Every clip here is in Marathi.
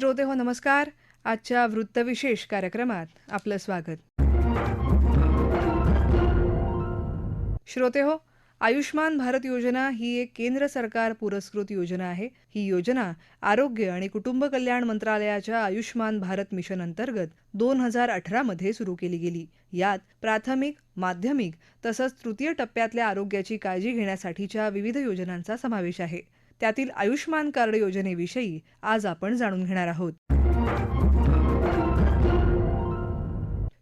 श्रोते हो नमस्कार. आजच्या वृत्तविशेष कार्यक्रमात आपलं स्वागत. श्रोते हो आयुष्मान भारत योजना ही एक केंद्र सरकार पुरस्कृत योजना आहे. ही योजना आरोग्य आणि कुटुंब कल्याण मंत्रालयाच्या आयुष्मान भारत मिशन अंतर्गत दोन हजार अठरामध्ये सुरू केली गेली. यात प्राथमिक माध्यमिक तसंच तृतीय टप्प्यातल्या आरोग्याची काळजी घेण्यासाठीच्या विविध योजनांचा समावेश आहे. त्यातील आयुष्मान कार्ड योजनेविषयी आज आपण जाणून घेणार आहोत.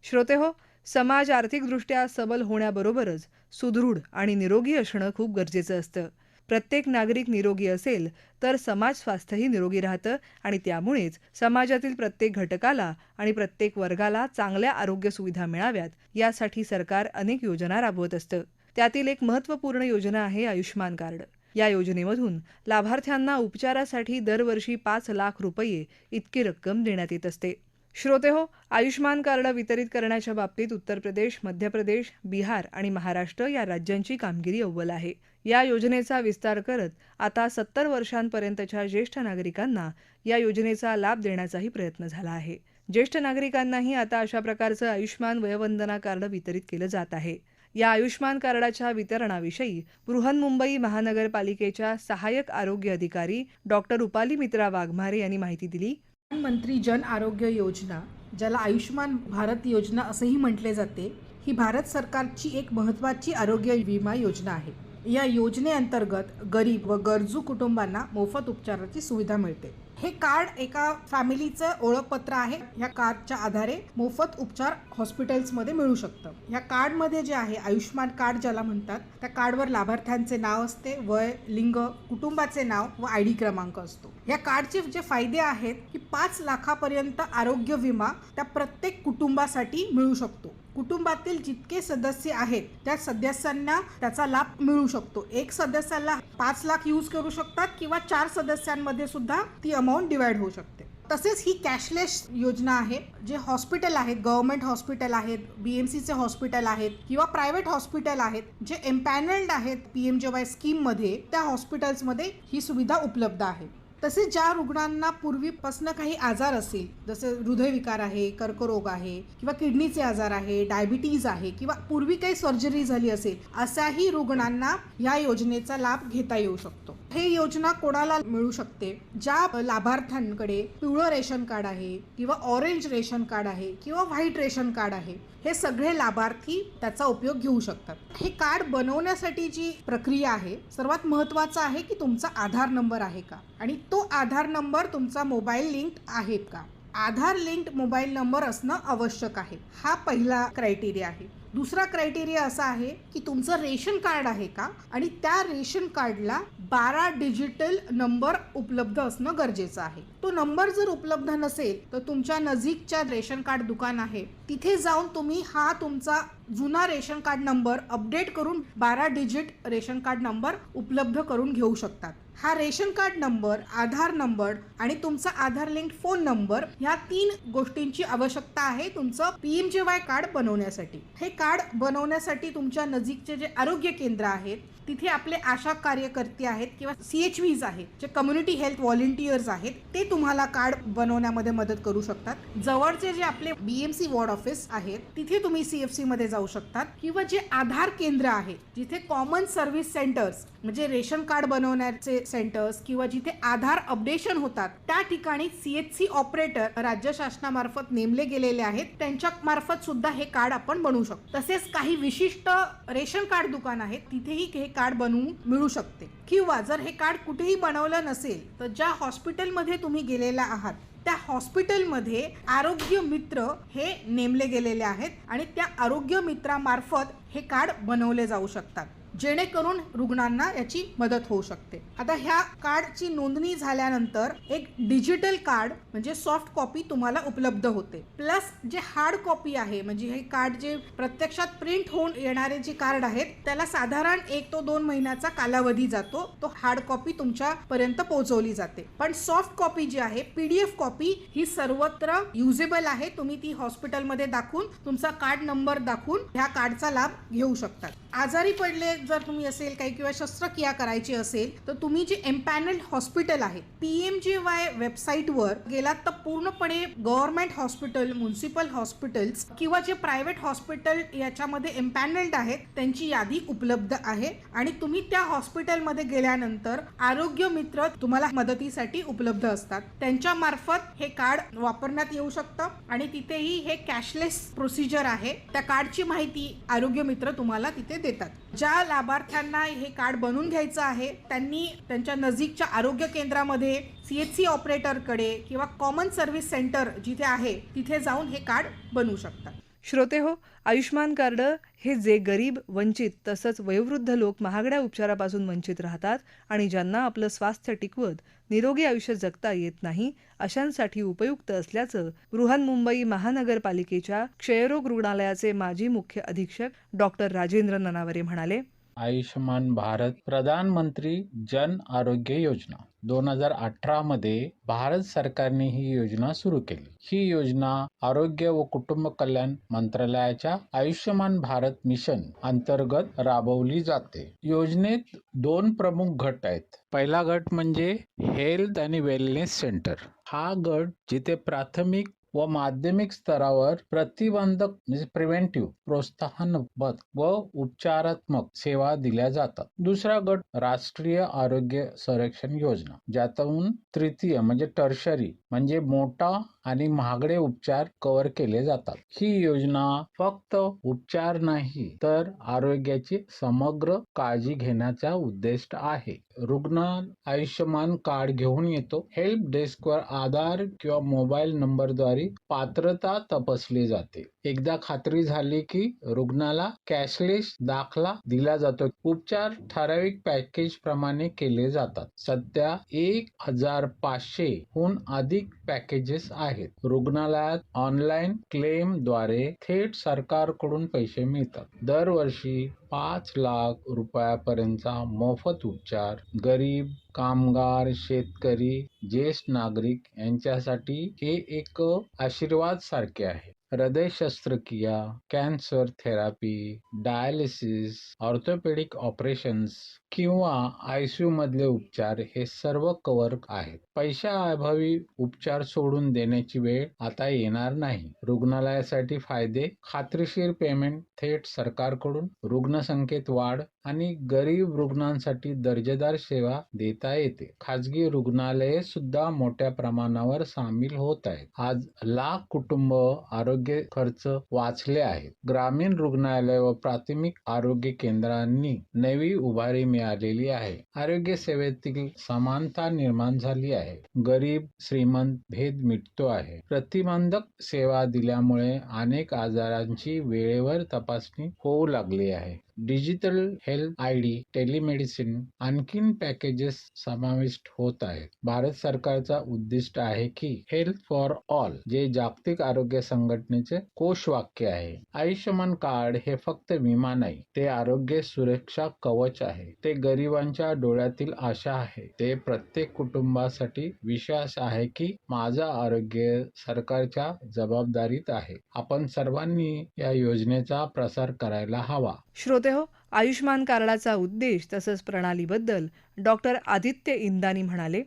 श्रोते हो समाज आर्थिकदृष्ट्या सबल होण्याबरोबरच सुदृढ आणि निरोगी असणं खूप गरजेचं असतं. प्रत्येक नागरिक निरोगी असेल तर समाज स्वास्थ्यही निरोगी राहतं आणि त्यामुळेच समाजातील प्रत्येक घटकाला आणि प्रत्येक वर्गाला चांगल्या आरोग्य सुविधा मिळाव्यात यासाठी सरकार अनेक योजना राबवत असतं. त्यातील एक महत्त्वपूर्ण योजना आहे आयुष्मान कार्ड. या योजनेमधून लाभार्थ्यांना उपचारासाठी दरवर्षी पाच लाख रुपये इतकी रक्कम देण्यात येत असते. श्रोते हो आयुष्मान कार्ड वितरित करण्याच्या बाबतीत उत्तर प्रदेश मध्य प्रदेश बिहार आणि महाराष्ट्र या राज्यांची कामगिरी अव्वल आहे. या योजनेचा विस्तार करत आता सत्तर वर्षांपर्यंतच्या ज्येष्ठ नागरिकांना या योजनेचा लाभ देण्याचाही प्रयत्न झाला आहे. ज्येष्ठ नागरिकांनाही आता अशा प्रकारचं आयुष्मान वयवंदना कार्ड वितरित केलं जात आहे. या आयुष्मान कार्डाच्या वितरणाविषयी बृहन्मुंबई महानगरपालिकेच्या सहाय्यक आरोग्य अधिकारी डॉक्टर रुपाली मित्रा वाघमारे यांनी माहिती दिली. प्रधानमंत्री जन आरोग्य योजना ज्याला आयुष्मान भारत योजना असंही म्हटले जाते ही भारत सरकारची एक महत्त्वाची आरोग्य विमा योजना आहे. या योजनेअंतर्गत गरीब व गरजू कुटुंबांना मोफत उपचाराची सुविधा मिळते. हे कार्ड एका फॅमिलीचं ओळखपत्र आहे. या कार्डच्या आधारे मोफत उपचार हॉस्पिटल्समध्ये मिळू शकतं. या कार्डमध्ये जे आहे आयुष्मान कार्ड ज्याला म्हणतात त्या कार्डवर लाभार्थ्यांचे नाव असते वय लिंग कुटुंबाचे नाव व आय डी क्रमांक असतो. या कार्डचे जे फायदे आहेत की पाच लाखापर्यंत आरोग्य विमा त्या प्रत्येक कुटुंबासाठी मिळू शकतो. कुटुंबातील जितके सदस्य आहेत त्या सदस्यांना त्याचा लाभ मिळू शकतो. एक सदस्याला पाच लाख यूज करू शकतात किंवा चार सदस्यांमध्ये सुद्धा ती अमाऊंट डिवाइड होऊ शकते. तसेच ही कॅशलेस योजना आहे जे हॉस्पिटल आहेत गव्हर्नमेंट हॉस्पिटल आहेत बी एम सीचे हॉस्पिटल आहेत किंवा प्रायव्हेट हॉस्पिटल आहेत जे एम्पॅनल्ड आहेत पी एम जे वाय स्कीममध्ये त्या हॉस्पिटल्समध्ये ही सुविधा उपलब्ध आहे. तसेच ज्या रुग्णांना पूर्वीपासून काही आजार असेल जसे हृदयविकार आहे कर्करोग आहे किंवा किडनीचे आजार आहे डायबिटीज आहे किंवा पूर्वी काही सर्जरी झाली असेल अशाही रुग्णांना या योजनेचा लाभ घेता येऊ शकतो. हे योजना कोणाला मिळू शकते? ज्या लाभार्थ्यांकडे पिवळं रेशन कार्ड आहे किंवा ऑरेंज रेशन कार्ड आहे किंवा व्हाईट रेशन कार्ड आहे हे सगळे लाभार्थी त्याचा उपयोग घेऊ शकतात. हे कार्ड बनवण्यासाठी जी प्रक्रिया आहे सर्वात महत्त्वाचं आहे की तुमचा आधार नंबर आहे का? आणि तो आधार नंबर तुमचा मोबाईल लिंक आहे का? आधार लिंक्ड मोबाईल नंबर असणं आवश्यक आहे. हा पहिला क्रायटेरिया आहे. दुसरा क्रायटेरिया असा आहे की तुमचं रेशन कार्ड आहे का? आणि त्या रेशन कार्डला बारा डिजिटल नंबर उपलब्ध असणं गरजेचं आहे. तो नंबर जर उपलब्ध नसेल तर तुमच्या नजीकच्या रेशन कार्ड दुकान आहे. तिथे जाऊन तुम्ही हा तुमचा जुना रेशन कार्ड नंबर अपडेट करून बारा डिजिट रेशन कार्ड नंबर उपलब्ध करून घेऊ शकतात. हा ration card number Aadhaar number आणि तुमचा आधार लिंक फोन नंबर ह्या तीन गोष्टींची आवश्यकता आहे तुमचं P M J Y card बनवण्यासाठी. हे कार्ड बनवण्यासाठी तुमच्या नजीकचे जे आरोग्य केंद्र आहेत तिथे आपले आशा कार्यकर्ते आहेत किंवा सी एच व्हीज आहेत जे कम्युनिटी हेल्थ व्हॉलेंटियर्स आहेत ते तुम्हाला कार्ड बनवण्यामध्ये मदत करू शकतात. जवळचे जे आपले B M C ward office आहेत तिथे तुम्ही सी एफ सी मध्ये जाऊ शकतात. किंवा जे आधार केंद्र आहे जिथे कॉमन सर्व्हिस सेंटर्स म्हणजे रेशन कार्ड बनवण्याचे सेंटर्स किंवा जिथे आधार अपडेशन होतात त्या ठिकाणी सी एच सी ऑपरेटर राज्य शासनामार्फत नेमले गेलेले आहेत. त्यांच्या मार्फत सुद्धा हे कार्ड आपण बनवू शकतो. तसेच काही विशिष्ट रेशन कार्ड दुकान आहेत तिथेही हे कार्ड बनवून मिळू शकते. किंवा जर हे कार्ड कुठेही बनवलं नसेल तर ज्या हॉस्पिटलमध्ये तुम्ही गेलेला आहात त्या हॉस्पिटलमध्ये आरोग्य मित्र हे नेमले गेलेले आहेत आणि त्या आरोग्य मित्रामार्फत हे कार्ड बनवले जाऊ शकतात जेणेकरून रुग्णांना याची मदत होऊ शकते. आता ह्या कार्डची नोंदणी झाल्यानंतर एक डिजिटल कार्ड म्हणजे सॉफ्ट कॉपी तुम्हाला उपलब्ध होते. प्लस जे हार्ड कॉपी आहे म्हणजे हे कार्ड जे प्रत्यक्षात प्रिंट होऊन येणारे जे कार्ड आहेत त्याला साधारण एक तो दोन महिन्याचा कालावधी जातो. तो हार्ड कॉपी तुमच्या पर्यंत पोहोचवली जाते. पण सॉफ्ट कॉपी जी आहे पीडीएफ कॉपी ही सर्वत्र युजेबल आहे. तुम्ही ती हॉस्पिटलमध्ये दाखवून तुमचा कार्ड नंबर दाखवून ह्या कार्डचा लाभ घेऊ शकतात. आजारी पडले जर तुम्ही असेल काही किंवा शस्त्रक्रिया करायची असेल तर तुम्ही जे एम्पॅनल्ड हॉस्पिटल आहे पी एम जे वाय वेबसाईटवर गेलात तर पूर्णपणे गव्हर्नमेंट हॉस्पिटल म्युन्सिपल हॉस्पिटल्स किंवा जे प्रायव्हेट हॉस्पिटल याच्यामध्ये एम्पॅनल्ड आहेत त्यांची यादी उपलब्ध आहे. आणि तुम्ही त्या हॉस्पिटलमध्ये गेल्यानंतर आरोग्य मित्र तुम्हाला मदतीसाठी उपलब्ध असतात. त्यांच्या मार्फत हे कार्ड वापरण्यात येऊ शकतं. आणि तिथेही हे कॅशलेस प्रोसिजर आहे. त्या कार्डची माहिती आरोग्य मित्र तुम्हाला तिथे देतात. ज्या लाभार्थ्यांना हे कार्ड बनवून घ्यायचं आहे त्यांनी त्यांच्या नजीकच्या आरोग्य केंद्रामध्ये सी एच सी ऑपरेटरकडे किंवा कॉमन सर्व्हिस सेंटर जिथे आहे तिथे जाऊन हे कार्ड बनवू शकतात श्रोते हो आयुष्मान कार्ड हे जे गरीब वंचित तसंच वयोवृद्ध लोक महागड्या उपचारापासून वंचित राहतात आणि ज्यांना आपलं स्वास्थ्य टिकवत निरोगी आयुष्य जगता येत नाही अशांसाठी उपयुक्त असल्याचं बृहन्मुंबई महानगरपालिकेच्या क्षयरोग रुग्णालयाचे माजी मुख्य अधीक्षक डॉक्टर राजेंद्र ननावरे म्हणाले. आयुष्यमान भारत प्रधानमंत्री जन आरोग्य योजना. दोन हजार अठरा मध्ये भारत सरकारने ही योजना सुरू केली. ही योजना आरोग्य व कुटुंब कल्याण मंत्रालयाच्या आयुष्यमान भारत मिशन अंतर्गत राबवली जाते. योजनेत दोन प्रमुख गट आहेत. पहिला गट म्हणजे हेल्थ आणि वेलनेस सेंटर. हा गट जिथे प्राथमिक व माध्यमिक स्तरावर प्रतिबंधक म्हणजे प्रिव्हेंटिव्ह प्रोत्साहनबद्ध व उपचारात्मक सेवा दिल्या जातात. दुसरा गट राष्ट्रीय आरोग्य संरक्षण योजना ज्यातून तृतीय म्हणजे टर्शरी म्हणजे मोठा आणि महागडे उपचार कव्हर केले जातात. ही योजना फक्त उपचार नाही तर आरोग्याची समग्र काळजी घेण्याचा उद्देश आहे. रुग्ण आयुष्यमान कार्ड घेऊन येतो. हेल्प डेस्कवर आधार किंवा मोबाईल नंबरद्वारे पात्रता तपासली जाते. एकदा खात्री झाली की रुग्णाला कॅशलेस दाखला दिला जातो. उपचार ठराविक पॅकेज प्रमाणे केले जातात. सध्या एक हजार पाचशे हून अधिक पॅकेजेस आहेत. रुग्णालयात ऑनलाईन क्लेमद्वारे थेट सरकारकडून पैसे मिळतात. दरवर्षी पाच लाख रुपयापर्यंतचा मोफत उपचार गरीब कामगार शेतकरी ज्येष्ठ नागरिक यांच्यासाठी हे एक आशीर्वाद सारखे आहे. हृदय शस्त्रक्रिया cancer therapy dialysis orthopaedic operations किंवा आयसीयू मधले उपचार हे सर्व कव्हर आहेत. पैशाअभावी उपचार सोडून देण्याची वेळ आता येणार नाही. रुग्णालयासाठी फायदे खात्रीशीर पेमेंट थेट सरकारकडून रुग्णसंख्येत वाढ आणि गरीब रुग्णांसाठी दर्जेदार सेवा देता येते. खाजगी रुग्णालये सुद्धा मोठ्या प्रमाणावर सामील होत आहेत. आज लाख कुटुंब आरोग्य खर्च वाचले आहेत. ग्रामीण रुग्णालय व प्राथमिक आरोग्य केंद्रांनी नवी उभारी मिळालेली आहे. आरोग्य सेवेतील समानता निर्माण झाली आहे. गरीब श्रीमंत भेद मिटतो आहे. प्रतिबंधक सेवा दिल्यामुळे अनेक आजारांची वेळेवर तपासणी होऊ लागली आहे. Digital health I D telemedicine आणखीन पॅकेजेस समाविष्ट होत आहेत. भारत सरकारचा उद्दिष्ट आहे की हेल्थ फॉर ऑल जे जागतिक आरोग्य संघटनेचे कोशवाक्य आहे. आयुष्यमान कार्ड हे फक्त विमा नाही ते आरोग्य सुरक्षा कवच आहे. ते गरिबांच्या डोळ्यातील आशा आहे. ते प्रत्येक कुटुंबासाठी विश्वास आहे की माझं आरोग्य सरकारच्या जबाबदारीत आहे. आपण सर्वांनी या योजनेचा प्रसार करायला हवा. श्रोते हो. आयुष्मान कार्डाचा उद्देश तसंच प्रणालीबद्दल डॉक्टर आदित्य इंदानी म्हणाले.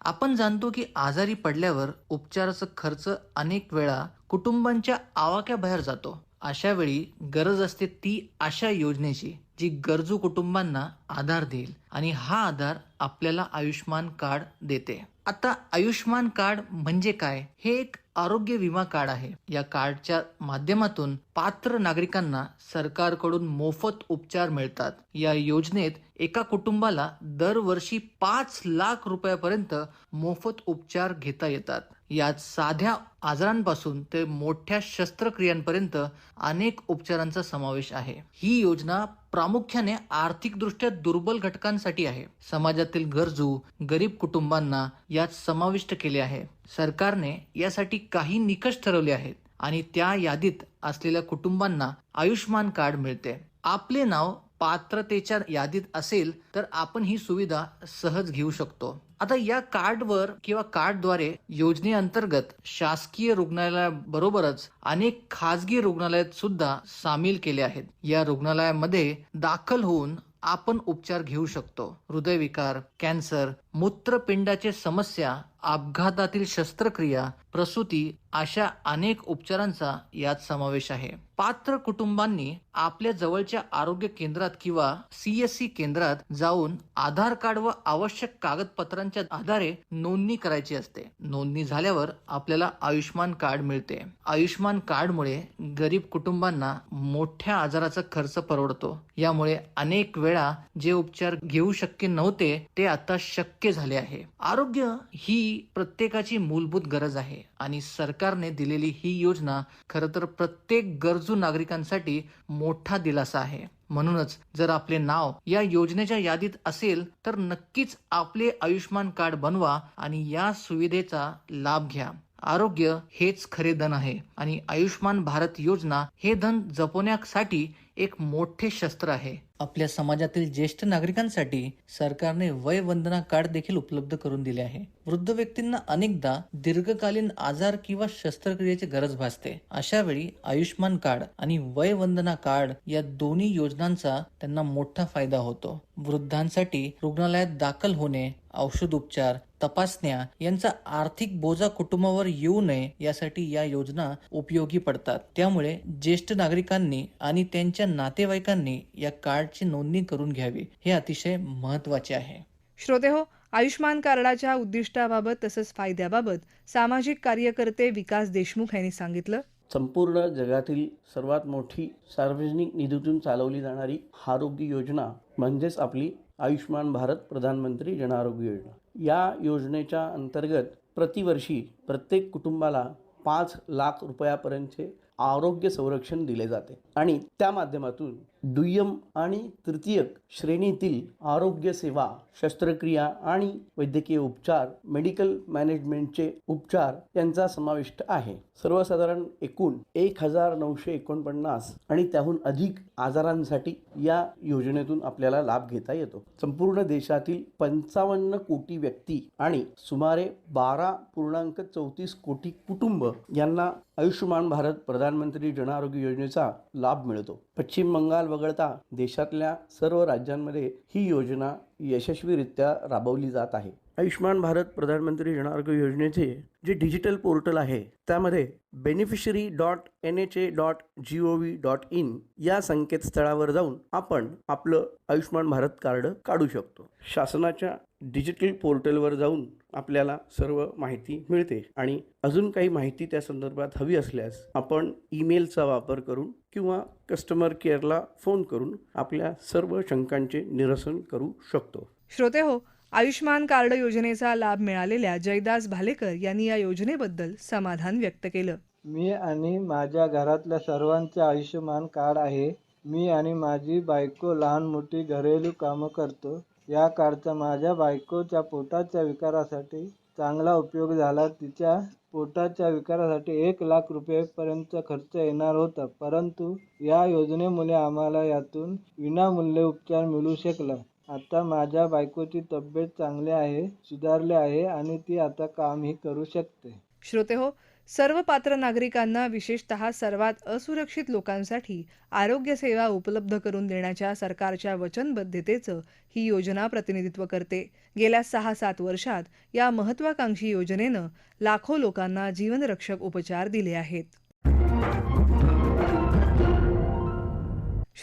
आपण जाणतो की आजारी पडल्यावर उपचाराचा खर्च अनेक वेळा कुटुंबांच्या आवाक्याबाहेर जातो. अशा वेळी गरज असते ती अशा योजनेची जी गरजू कुटुंबांना आधार देईल आणि हा आधार आपल्याला आयुष्मान कार्ड देते. आता आयुष्मान कार्ड म्हणजे काय? हे एक आरोग्य विमा कार्ड आहे. या कार्डच्या माध्यमातून पात्र नागरिकांना सरकारकडून मोफत उपचार मिळतात. या योजनेत एका कुटुंबाला दरवर्षी पाच लाख रुपयापर्यंत मोफत उपचार घेता येतात. यात साध्या आजारांपासून ते मोठ्या शस्त्रक्रियांपर्यंत अनेक उपचारांचा समावेश आहे. ही योजना प्रामुख्याने आर्थिकदृष्ट्या दुर्बल घटकांसाठी आहे. समाजातील गरजू गरीब कुटुंबांना यात समाविष्ट केले आहे. सरकारने यासाठी काही निकष ठरवले आहेत आणि त्या यादीत असलेल्या कुटुंबांना आयुष्मान कार्ड मिळते. आपले नाव पात्रतेच्या यादीत असेल तर आपण ही सुविधा सहज घेऊ शकतो. आता या कार्डवर किंवा कार्डद्वारे योजनेअंतर्गत शासकीय रुग्णालयाबरोबरच अनेक खाजगी रुग्णालयात सुद्धा सामील केले आहेत. या रुग्णालयामध्ये दाखल होऊन आपण उपचार घेऊ शकतो. हृदयविकार कॅन्सर मूत्रपिंडाचे समस्या अपघातातील शस्त्रक्रिया प्रसूती अशा अनेक उपचारांचा यात समावेश आहे. पात्र कुटुंबांनी आपल्या जवळच्या आरोग्य केंद्रात किंवा सीएससी केंद्रात जाऊन आधार कार्ड व आवश्यक कागदपत्रांच्या आधारे नोंदणी करायची असते. नोंदणी झाल्यावर आपल्याला आयुष्यमान कार्ड मिळते. आयुष्यमान कार्डमुळे गरीब कुटुंबांना मोठ्या आजाराचा खर्च परवडतो. यामुळे अनेक वेळा जे उपचार घेऊ शक्य नव्हते ते आता शक्य झाले आहे. आरोग्य ही प्रत्येकाची मूलभूत गरज आहे आणि सरकारने दिलेली ही योजना खरं तर प्रत्येक गरजू नागरिकांसाठी मोठा दिलासा आहे. म्हणूनच जर आपले नाव या योजनेच्या यादीत असेल तर नक्कीच आपले आयुष्यमान कार्ड बनवा आणि या सुविधेचा लाभ घ्या. आरोग्य हेच खरे धन आहे. आणि आयुष्यमान भारत योजना हे धन जपवण्यासाठी एक मोठे शस्त्र आहे. आपल्या समाजातील ज्येष्ठ नागरिकांसाठी सरकारने वय वंदना कार्ड देखील उपलब्ध करून दिले आहे. वृद्ध व्यक्तींना अनेकदा दीर्घकालीन आजार किंवा शस्त्रक्रियेची गरज भासते. अशा वेळी आयुष्यमान कार्ड आणि वय वंदना कार्ड या दोन्ही योजनांचा त्यांना मोठा फायदा होतो. वृद्धांसाठी रुग्णालयात दाखल होणे औषध उपचार तपासण्या यांचा आर्थिक बोजा कुटुंबावर येऊ नये यासाठी या योजना उपयोगी पडतात. त्यामुळे ज्येष्ठ नागरिकांनी आणि त्यांच्या नातेवाईकांनी या कार्डची नोंदणी करून घ्यावी. हे अतिशय महत्त्वाचे आहे. श्रोते हो आयुष्मान कार्डाच्या उद्दिष्टाबाबत तसंच फायद्याबाबत सामाजिक कार्यकर्ते विकास देशमुख यांनी सांगितलं. संपूर्ण जगातील सर्वात मोठी सार्वजनिक निधीतून चालवली जाणारी आरोग्य योजना म्हणजेच आपली आयुष्मान भारत प्रधानमंत्री जन आरोग्य योजना. या योजनेच्या अंतर्गत प्रतिवर्षी प्रत्येक कुटुंबाला पाच लाख रुपयापर्यंतचे आरोग्य संरक्षण दिले जाते. आणि त्या माध्यमातून दुय्यम आणि तृतीयक श्रेणीतील आरोग्य सेवा शस्त्रक्रिया आणि वैद्यकीय उपचार मेडिकल मॅनेजमेंटचे उपचार यांचा समाविष्ट आहे. सर्वसाधारण एकूण एक हजार नऊशे एकोणपन्नास आणि त्याहून अधिक आजारांसाठी या योजनेतून आपल्याला लाभ घेता येतो. संपूर्ण देशातील पंचावन्न कोटी व्यक्ती आणि सुमारे बारा पूर्णांक चौतीस कोटी कुटुंब यांना आयुष्यमान भारत प्रधानमंत्री जन आरोग्य योजनेचा लाभ मिळतो. पश्चिम बंगाल वगळता देशातल्या सर्व राज्यांमध्ये ही योजना यशस्वीरित्या राबवली जात आहे. आयुष्मान भारत प्रधानमंत्री जन आरोग्य योजनेचे जे डिजिटल पोर्टल आहे त्यामध्ये beneficiary dot N H A dot G O V dot in या संकेतस्थळावर जाऊन आपण आपलं आयुष्मान भारत कार्ड काढू शकतो. शासनाच्या डिजिटल पोर्टलवर जाऊन आपल्याला सर्व माहिती मिळते आणि अजून काही माहिती त्या संदर्भात हवी असल्यास आपण ईमेलचा वापर करून किंवा कस्टमर केअरला फोन करून आपल्या सर्व शंकांचे निरसन करू शकतो. श्रोते हो आयुष्मान कार्ड योजनेचा लाभ मिळालेल्या जयदास भालेकर यांनी या योजनेबद्दल समाधान व्यक्त केलं. मी आणि माझ्या घरातल्या सर्वांचे आयुष्यमान कार्ड आहे. मी आणि माझी बायको लहान मोठी घरेलू कामं करतो. या कार्डचा माझ्या बायकोच्या पोटाच्या विकारासाठी चांगला उपयोग झाला. तिच्या पोटाच्या विकारासाठी एक लाख रुपयेपर्यंत खर्च येणार होता. परंतु या योजनेमुळे आम्हाला यातून विनामूल्य उपचार मिळू शकला. आता माझ्या बायकोची तब्येत चांगली आहे सुधारली आहे आणि ती आता कामही करू शकते. श्रोते हो सर्व पात्र नागरिकांना विशेषतः सर्वात असुरक्षित लोकांसाठी आरोग्य सेवा उपलब्ध करून देण्याच्या सरकारच्या वचनबद्धतेचं ही योजना प्रतिनिधित्व करते. गेल्या सहा सात वर्षात या महत्वाकांक्षी योजनेनं लाखो लोकांना जीवनरक्षक उपचार दिले आहेत.